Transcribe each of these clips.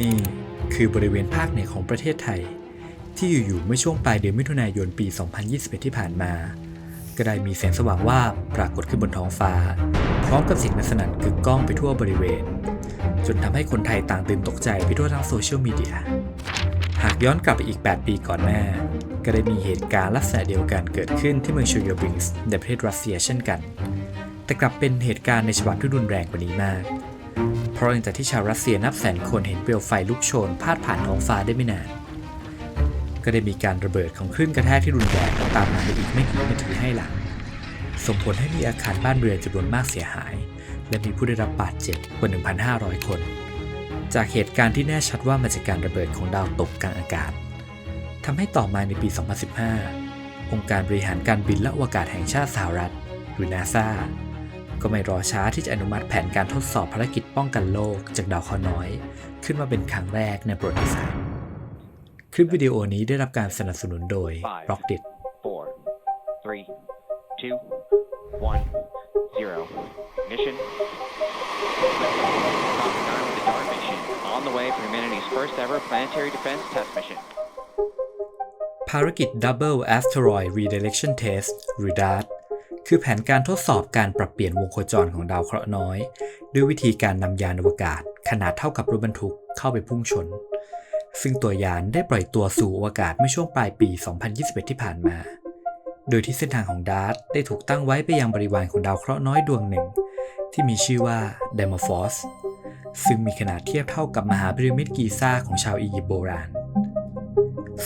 นี่คือบริเวณภาคเหนือของประเทศไทย ที่อยู่ๆเมื่อช่วงปลายเดือนมิถุนายนปี 2021 ที่ผ่านมา ก็ได้มีแสงสว่างว่าปรากฏขึ้นบนท้องฟ้า พร้อมกับเสิ่งสนั่นกึกก้องไปทั่วบริเวณ จนทำให้คนไทยต่างตื่นตกใจไปทั่วทั้งโซเชียลมีเดียหากย้อนกลับไปอีก 8 ปีก่อนหน้า ก็ได้มีเหตุการณ์ลักษณะเดียวกันเกิดขึ้นที่เมืองชูยบิงส์ในประเทศรัสเซียเช่นกัน แต่กลับเป็นเหตุการณ์ในฉบับที่รุนแรงกว่านี้มาก เพราะหลังจากที่ชาวรัสเซียนับแสนคนเห็นเปลวไฟลุกโชนพาดผ่านท้องฟ้าได้ไม่นาน ก็ได้มีการระเบิดของคลื่นกระแทกที่รุนแรงตามมาในอีกไม่กี่นาทีให้หลัง ส่งผลให้มีอาคารบ้านเรือนจำนวนมากเสียหาย และมีผู้ได้รับบาดเจ็บกว่า 1,500 คน จากเหตุการณ์ที่แน่ชัดว่ามาจากการระเบิดของดาวตกกลางอากาศทำให้ต่อมาในปี 2015 องค์การบริหารการบินและอวกาศแห่งชาติสหรัฐหรือนาซา ก็ไม่รอช้าที่จะอนุมัติแผนการทดสอบภารกิจป้องกันโลกจากดาวเคราะห์น้อย ขึ้นมาเป็นครั้งแรกในประวัติศาสตร์คลิปวิดีโอนี้ได้รับการสนับสนุนโดย Five. Rockdit four, three, two, one, zero. Mission. Propaganda with the DART mission on the way for humanity's first ever planetary defense test mission. ภารกิจ Double Asteroid Redirection Test หรือ DART คือแผนการทดสอบการปรับเปลี่ยนวงโคจรของดาวเคราะห์น้อย ด้วยวิธีการนำยานอวกาศ ขนาดเท่ากับรถบรรทุกเข้าไปพุ่งชน ซึ่งตัวยานได้ปล่อยตัวสู่อวกาศเมื่อช่วงปลายปี 2021 ที่ผ่านมา โดยที่เส้นทางของดาร์ตได้ถูกตั้งไว้ไปยังบริวารของดาวเคราะห์น้อยดวงหนึ่ง ที่มีชื่อว่า d e m o p h o s ซึ่งมีขนาดเทียบเท่ากับมหาพีระมิดกีซ่าของชาวอียิปต์โบราณ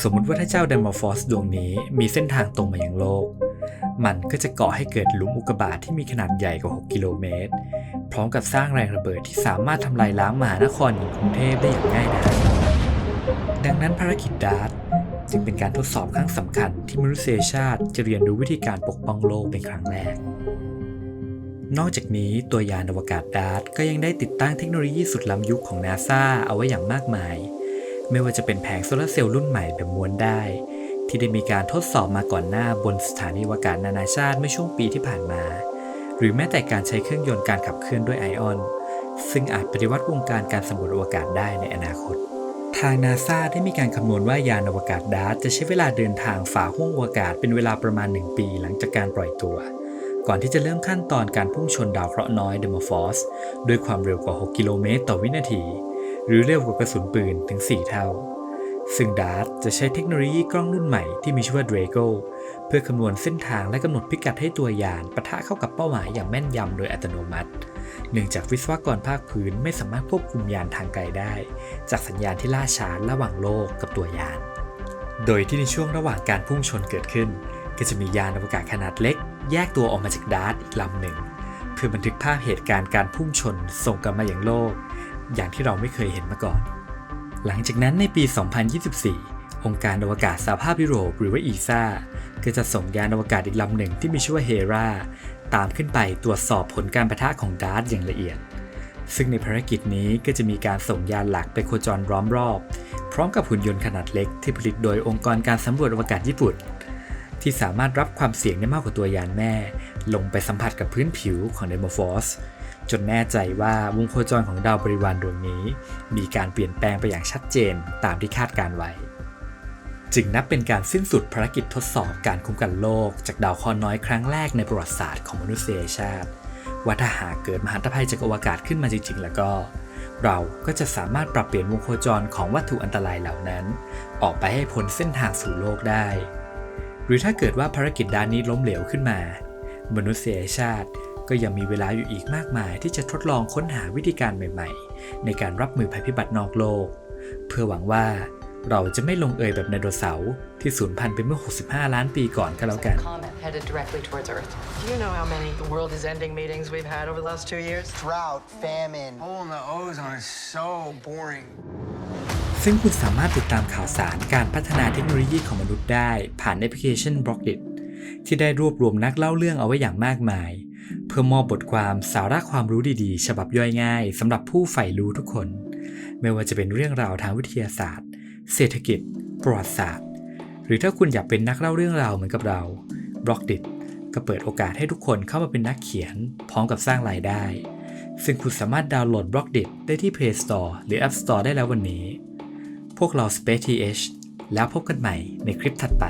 สมมติว่าถ้าเจ้า d e m o p h o s ดวงนี้มีเส้นทางตรงมายังโลก มันก็จะก่อให้เกิดหลุมอุกกาบาตที่มีขนาดใหญ่กว่า 6 กิโลเมตร พร้อมกับสร้างแรงระเบิดที่สามารถทำลายล้างมหานครอย่างกรุงเทพได้อย่างง่ายดายดังนั้นภารกิจดาร์ตจึงเป็นการทดสอบครั้งสำคัญที่มนุษยชาติจะเรียนรู้วิธีการปกป้องโลกเป็นครั้งแรก นอกจากนี้ตัวยานอวกาศดาร์ตก็ยังได้ติดตั้งเทคโนโลยีสุดล้ำยุคของนาซาเอาไว้อย่างมากมาย ไม่ว่าจะเป็นแผงโซลาร์เซลล์รุ่นใหม่แบบม้วนได้ ที่ได้มีการทดสอบมาก่อนหน้าบนสถานีอวกาศนานาชาติเมื่อช่วงปีที่ผ่านมา หรือแม้แต่การใช้เครื่องยนต์การขับเคลื่อนด้วยไอออน ซึ่งอาจปฏิวัติวงการการสำรวจอวกาศได้ในอนาคต ทางนาซาได้มีการคำนวณว่ายานอวกาศดาร์ตจะใช้เวลาเดินทางฝ่าห้วงอวกาศเป็นเวลาประมาณ 1 ปีหลังจากการปล่อยตัว ก่อนที่จะเริ่มขั้นตอนการพุ่งชนดาวเคราะห์น้อยเดมอร์ฟอสด้วยความเร็วกว่า 6 กิโลเมตรต่อวินาที หรือเร็วกว่ากระสุนปืนถึง 4 เท่า ซึ่งดาร์ตจะใช้เทคโนโลยีกล้องรุ่นใหม่ที่มีชื่อว่า Drago เพื่อคำนวณเส้นทางและกำหนดพิกัดให้ตัวยานปะทะเข้ากับเป้าหมายอย่างแม่นยำโดยอัตโนมัติ เนื่องจากวิศวกรภาคพื้นไม่สามารถควบคุมยานทางไกลได้ จากสัญญาณที่ล่าช้าระหว่างโลกกับตัวยาน โดยที่ในช่วงระหว่างการพุ่งชนเกิดขึ้น ก็จะมียานอวกาศขนาดเล็ก แยกตัวออกมาจากดาร์ตอีกลำหนึ่งเพื่อบันทึกภาพเหตุการณ์การพุ่งชนส่งกลับมาอย่างโลก อย่างที่เราไม่เคยเห็นมาก่อน หลังจากนั้นในปี 2024 องค์การอวกาศสหภาพยุโรปหรือว่า ESA ก็จะส่งยานอวกาศอีกลำหนึ่งที่มีชื่อว่าเฮราตามขึ้นไปตรวจสอบผลการประทะของดาร์ตอย่างละเอียด ซึ่งในภารกิจนี้ก็จะมีการส่งยานหลักไปโคจรล้อมรอบ พร้อมกับหุ่นยนต์ขนาดเล็กที่ผลิตโดยองค์กรการสำรวจอวกาศญี่ปุ่น ที่สามารถรับความเสี่ยงได้มากกว่าตัวยานแม่ ลงไปสัมผัสกับพื้นผิวของเดโมฟอส จนแน่ใจว่าวงโคจรของดาวบริวารดวงนี้ มีการเปลี่ยนแปลงไปอย่างชัดเจนตามที่คาดการไว้ จึงนับเป็นการสิ้นสุดภารกิจทดสอบการคุ้มกันโลก จากดาวคราะห์น้อยครั้งแรกในประวัติศาสตร์ของมนุษยชาติ ว่าถ้าหากเกิดมหันตภัยจากอวกาศขึ้นมาจริงๆ แล้วก็ เราก็จะสามารถปรับเปลี่ยนวงโคจรของวัตถุอันตรายเหล่านั้น ออกไปให้พ้นเส้นทางสู่โลกได้ หรือถ้าเกิดว่าภารกิจด้านนี้ล้มเหลวขึ้นมา มนุษยชาติ ก็ยังมีเวลาอยู่อีกมากมายที่จะทดลองค้นหาวิธีการใหม่ ๆ ในการรับมือภัยพิบัตินอกโลก เพื่อหวังว่าเราจะไม่ลงเอยแบบไดโนเสาร์ที่สูญพันธุ์ไปเมื่อ 65 ล้านปีก่อนก็แล้วกัน Comet headed directly towards Earth. Do you know how many the world is ending meetings we've had over the last two years? drought, famine. Hole in the ozone is so boring. ซึ่งคุณสามารถติดตามข่าวสารการพัฒนาเทคโนโลยีของมนุษย์ได้ผ่านแอปพลิเคชัน b l o c k d i t ที่ได้รวบรวมนักเล่าเรื่องเอาไว้อย่างมากมาย เพื่อมอบบทความสาระความรู้ดีๆ ฉบับย่อยง่ายสำหรับผู้ใฝ่รู้ทุกคน ไม่ว่าจะเป็นเรื่องราวทางวิทยาศาสตร์ เศรษฐกิจ ประวัติศาสตร์ หรือถ้าคุณอยากเป็นนักเล่าเรื่องราวเหมือนกับเรา b l o c k d i t ก็เปิดโอกาสให้ทุกคนเข้ามาเป็นนักเขียน พร้อมกับสร้างรายได้ ซึ่งคุณสามารถดาวน์โหลด b ล็อกดิได้ที่ Play Store หรือ App Store ได้แล้ววันนี้ พวกเรา Space TH แล้วพบกันใหม่ในคลิปถัดไป